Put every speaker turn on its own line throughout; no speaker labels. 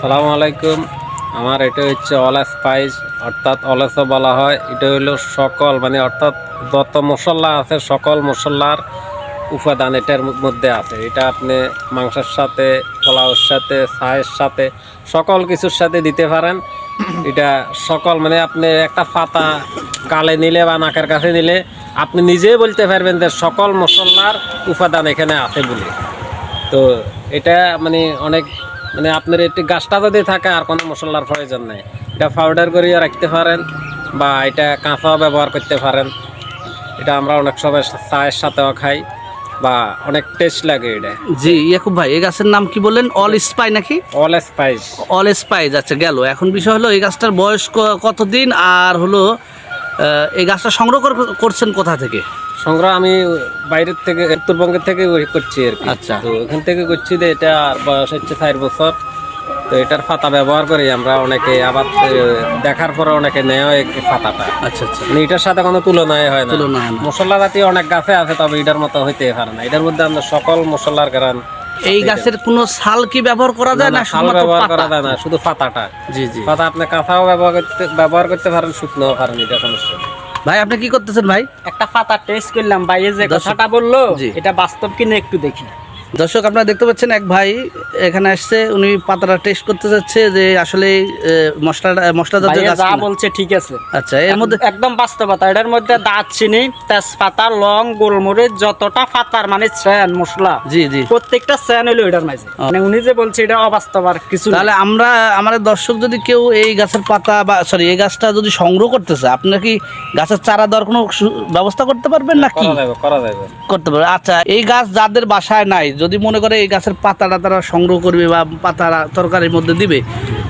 আসসালামু আলাইকুম। আমার এটা হচ্ছে অলা স্পাইস অর্থাৎ অলেসও বলা হয়। এটা হলো সকল মানে অর্থাৎ যত মশলা আছে, সকল মশলার উপাদান এটার মধ্যে আছে। এটা আপনি মাংসের সাথে পোলাওর সাথে, চায়ের সাথে, সকল কিছুর সাথে দিতে পারেন। এটা সকল মানে আপনি একটা পাতা গালে নিলে বা নাকের কাছে নিলে, আপনি নিজেই বলতে পারবেন যে সকল মশলার উপাদান এখানে আছে বলে। তো এটা মানে অনেক মানে আপনার একটি গাছটা যদি থাকে আর কোনো মশলার প্রয়োজন নেই। এটা পাউডার করিয়ে রাখতে পারেন বা এটা কাঁচাও ব্যবহার করতে পারেন। এটা আমরা অনেক সময় চায়ের সাথেও খাই বা অনেক টেস্ট লাগে এটা।
জি ইয়াকুব ভাই এই গাছের নাম কি বললেন? অল স্পাই নাকি?
অল স্পাইস
অল স্পাইস আচ্ছা গেল। এখন বিষয় হলো এই গাছটার বয়স কতদিন? আর হলো এই গাছটা সংগ্রহ কর- করছেন কোথা থেকে?
সংগ্রহ আমি বাইরের থেকে উত্তরবঙ্গের থেকে করছি আর কি।
আচ্ছা।
তো এখান থেকে করছি যে এটা বয়স হচ্ছে চার বছর। তো এটার পাতা ব্যবহার করি আমরা অনেকে আবার দেখার পরে অনেকে নেয় পাতাটা
আচ্ছা আচ্ছা।
মানে এটার সাথে কোনো তুলনায় হয় না।
তুলনা
মশলা জাতীয় অনেক গাছে আছে তবে এটার মতো হইতে পারে না। এটার মধ্যে আমরা সকল মশলার গ্রান
এই গাছের কোনো ছাল কি ব্যবহার করা যায় না
শাল
শুধুমাত্র
ব্যবহার করা যায় না শুধু পাতাটা
জি জি।
পাতা আপনি কাঁচাও ব্যবহার করতে ব্যবহার করতে পারেন শুকনো পারেন এটা সমস্যা।
ভাই আপনি কি করতেছেন ভাই?
একটা পাতা টেস্ট করলাম ভাই এই
যে
কথাটা বলল এটা বাস্তব কিনা একটু দেখি।
দর্শক আপনারা দেখতে পাচ্ছেন এক ভাই এখানে আসছে উনি পাতাটা টেস্ট করতে যাচ্ছে যে আসলে মশলা মশলা
যা বলছে ঠিক আছে।
আচ্ছা এর মধ্যে
একদম বাস্তবতা এটার মধ্যে দারচিনি তেজপাতা লং গোলমরিচ যতটা পাতার মানে স্যান মশলা
জি জি।
প্রত্যেকটা স্যান হলো এটার মাঝে। মানে উনি যে বলছে এটা অবাস্তব আর কিছু না।
তাহলে আমরা আমাদের দর্শক যদি কেউ এই গাছের পাতা বা সরি এই গাছটা যদি সংগ্রহ করতে চায় আপনারা কি গাছের চারা দেওয়ার কোনো ব্যবস্থা করতে পারবেন না কি
করা যাবে করা যাবে।
করতে পারবে আচ্ছা এই গাছ যাদের বাসায় নাই যদি মনে করে এই গাছের পাতাটা তারা সংগ্রহ করবে বা পাতা তরকারির মধ্যে দিবে,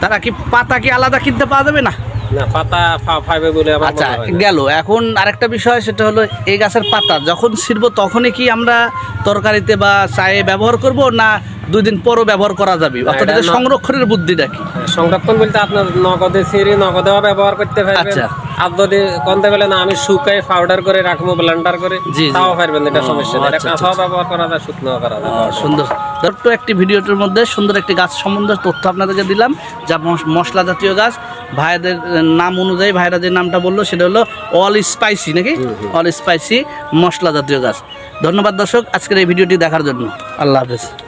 তারা কি পাতা কি আলাদা কিনতে পাওয়া যাবে না?
না পাতা ফা- বলে
আচ্ছা
হয়।
গেল। এখন আরেকটা বিষয় সেটা হলো এই গাছের পাতা যখন ছিড়ব তখনই কি আমরা তরকারিতে বা চায়ে ব্যবহার করব না দুই দিন পরও ব্যবহার করা যাবে? অর্থাৎ সংরক্ষণের বুদ্ধিটা কি?
সংরক্ষণ বলতে আপনার নগদে সিঁড়ি নগদেও ব্যবহার করতে পারবেন।
আচ্ছা।
আর যদি কনতে বলে না আমি শুকাই পাউডার করে রাখব ব্লেন্ডার করে। তাও পারবেন এটা সমস্যা নেই। এটা
আচ্ছা,
কাঁচাও ব্যবহার করা যায় শুকনো করা যায়।
সুন্দর। ছোট্ট একটি ভিডিওটির মধ্যে সুন্দর একটি গাছ সম্বন্ধে তথ্য আপনাদেরকে দিলাম যা মশলা জাতীয় গাছ। ভাইদের নাম অনুযায়ী ভাইরা যে নামটা বলল সেটা হলো অল স্পাইসি নাকি? অল স্পাইসি মশলা জাতীয় গাছ। ধন্যবাদ দর্শক আজকের এই ভিডিওটি দেখার জন্য। আল্লাহ হাফেজ।